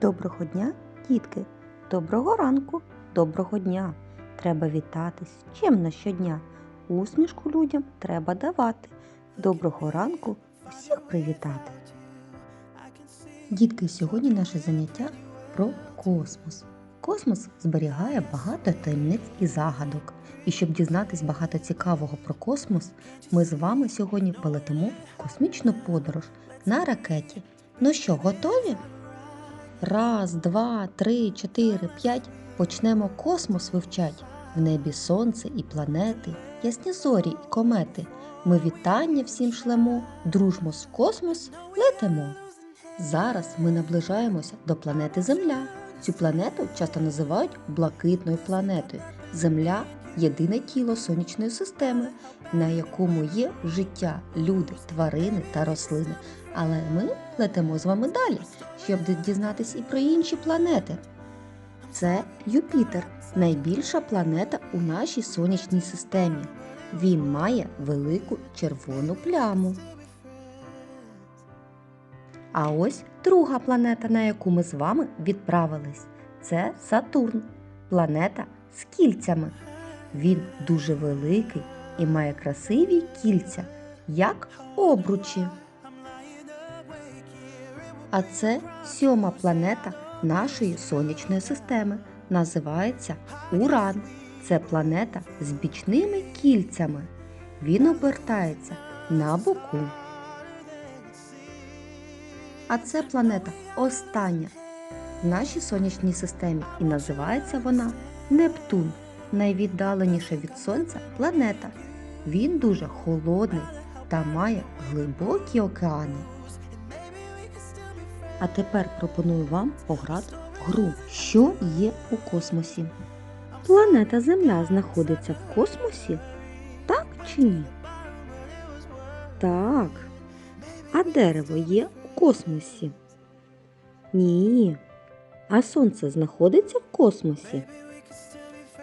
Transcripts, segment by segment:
Доброго дня, дітки! Доброго ранку, доброго дня! Треба вітатись чимно щодня. Усмішку людям треба давати. Доброго ранку усіх привітати. Дітки, сьогодні наше заняття про космос. Космос зберігає багато таємниць і загадок. І щоб дізнатись багато цікавого про космос, ми з вами сьогодні полетимо в космічну подорож на ракеті. Ну що, готові? Раз, два, три, чотири, п'ять. Почнемо космос вивчать. В небі сонце і планети, ясні зорі і комети. Ми вітання всім шлемо, дружмо з космос летимо. Зараз ми наближаємося до планети Земля. Цю планету часто називають блакитною планетою. Земля єдине тіло сонячної системи, на якому є життя, люди, тварини та рослини. Але ми летимо з вами далі, щоб дізнатись і про інші планети. Це Юпітер, найбільша планета у нашій сонячній системі. Він має велику червону пляму. А ось друга планета, на яку ми з вами відправились. Це Сатурн, планета з кільцями. Він дуже великий і має красиві кільця, як обручі. А це сьома планета нашої сонячної системи. Називається Уран. Це планета з бічними кільцями. Він обертається на боку. А це планета остання в нашій сонячній системі і називається вона Нептун, найвіддаленіша від Сонця планета. Він дуже холодний та має глибокі океани. А тепер пропоную вам пограти гру, що є у космосі. Планета Земля знаходиться в космосі? Так чи ні? Так. А дерево є у космосі? Ні. А сонце знаходиться в космосі?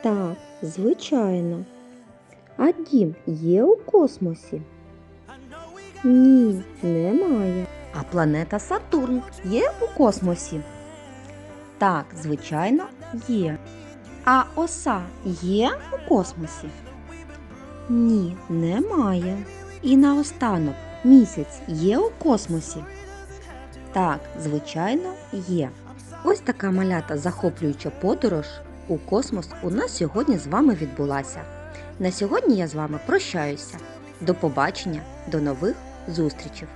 Так, звичайно. А дім є у космосі? Ні, немає. А планета Сатурн є у космосі? Так, звичайно, є. А оса є у космосі? Ні, немає. І наостанок місяць є у космосі? Так, звичайно, є. Ось така малята захоплююча подорож у космос у нас сьогодні з вами відбулася. На сьогодні я з вами прощаюся. До побачення, до нових зустрічей!